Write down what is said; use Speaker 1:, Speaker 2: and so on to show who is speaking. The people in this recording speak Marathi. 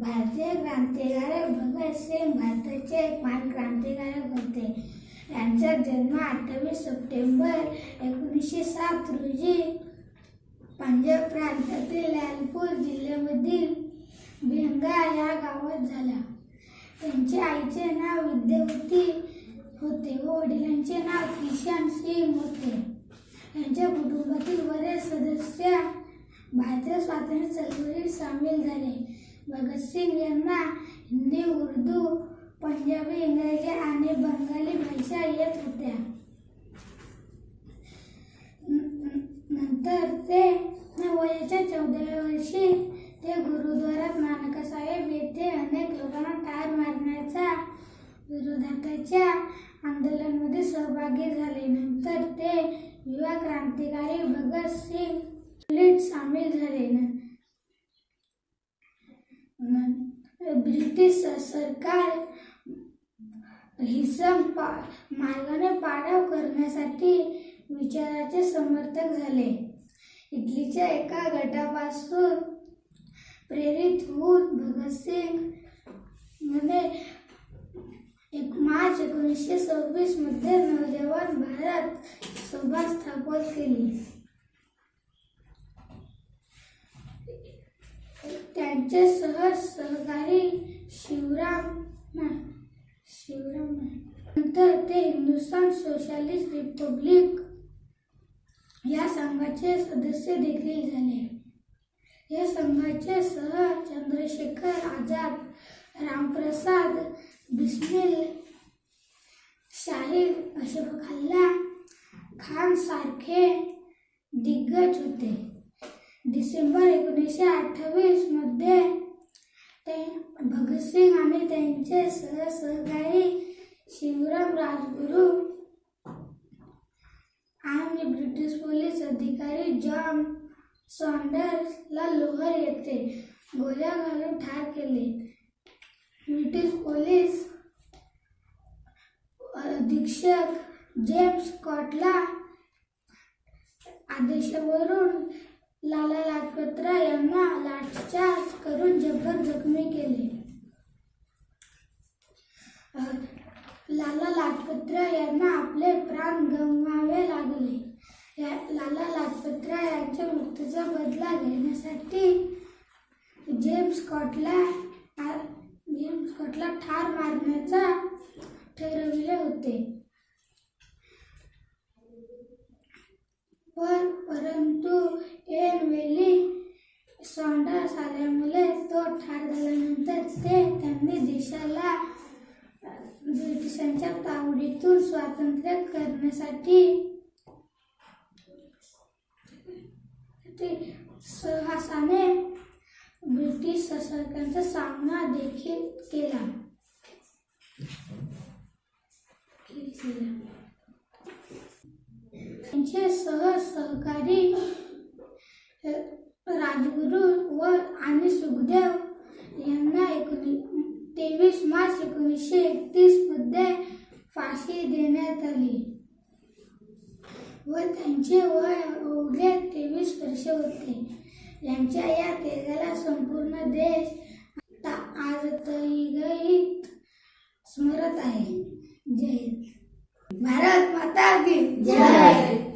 Speaker 1: भारतीय क्रांतिकारक भगतसिंग भारताचे एक महान क्रांतिकारक होते. यांचा जन्म अठ्ठावीस सप्टेंबर एकोणीसशे सात रोजी पंजाब प्रांतातील लालपूर जिल्ह्यामधील भिंगा या गावात झाला. त्यांच्या आईचे नाव विद्यावती होते व वडिलांचे नाव किशन सिंग होते यांच्या कुटुंबातील बरेच सदस्य भारतीय स्वातंत्र्य चळवळीत भगतसिंग यांना हिंदी उर्दू पंजाबी इंग्रजी आणि बंगाली भाषा येत होत्या. नंतर ते वयाच्या चौदाव्या वर्षी ते गुरुद्वारात नानकसाहेब येथे अनेक लोकांना ठार मारण्याच्या विरोधाच्या आंदोलनामध्ये सहभागी झाले. नंतर ते युवा क्रांतिकारी भगतसिंग सामील झाले. ब्रिटिश सरकार हिसम पा मार्गाने पाडाव करण्यासाठी विचाराचे समर्थक झाले. इटलीच्या एका गटापासून प्रेरित होऊन भगतसिंगमध्ये एक मार्च एकोणीसशे सव्वीसमध्ये नवजवान भारत सभा स्थापन केली. त्यांचे सहज सहकारी शिवराम शिवराम नंतर ते हिंदुस्तान सोशालिस्ट रिपब्लिक या संघाचे सदस्य देखील झाले. या संघाचे सह चंद्रशेखर आझाद रामप्रसाद बिस्मिल शाहीर अशफाकल्ला खान सारखे दिग्गज होते. डिसेंबर एकोणीसशे अठ्ठावीसमध्ये ते भगतसिंग आणि त्यांचे सह सहकारी शिवराम राजगुरू आणि ब्रिटिश पोलीस अधिकारी जॉन सॉन्डर्सला लोहर येथे गोळ्या घालून ठार केले. ब्रिटिश पोलीस अधीक्षक जेम्स स्कॉटला आदेशावरून लाला लाजपतराय यांना लाठचार्ज करून जबर जखमी केले. लाला लाजपतराय यांना आपले प्राण गमवावे लागले. या लाला लाजपतराय यांच्या मृत्यूचा बदला घेण्यासाठी जेम्स स्कॉटला जेम्स स्कॉटला ठार मारण्याचा सॉन्डर्स आल्यामुळे तो ठार झाल्यानंतर ते त्यांनी देशाला ब्रिटिशांच्या तावडीतून स्वातंत्र्य करण्यासाठी सहसाने ब्रिटिश सरकारचा सामना देखील केला. केला त्यांचे सह सहकारी अ, व आणि सुखदेव यांना एकोणी तेवीस मार्च एकोणीसशे एकतीसमध्ये फाशी देण्यात आली. व त्यांचे वय अवघे तेवीस वर्ष होते. यांच्या या त्यागाला संपूर्ण देश आता आजतही स्मरत आहे. जय भारत माता की
Speaker 2: जय.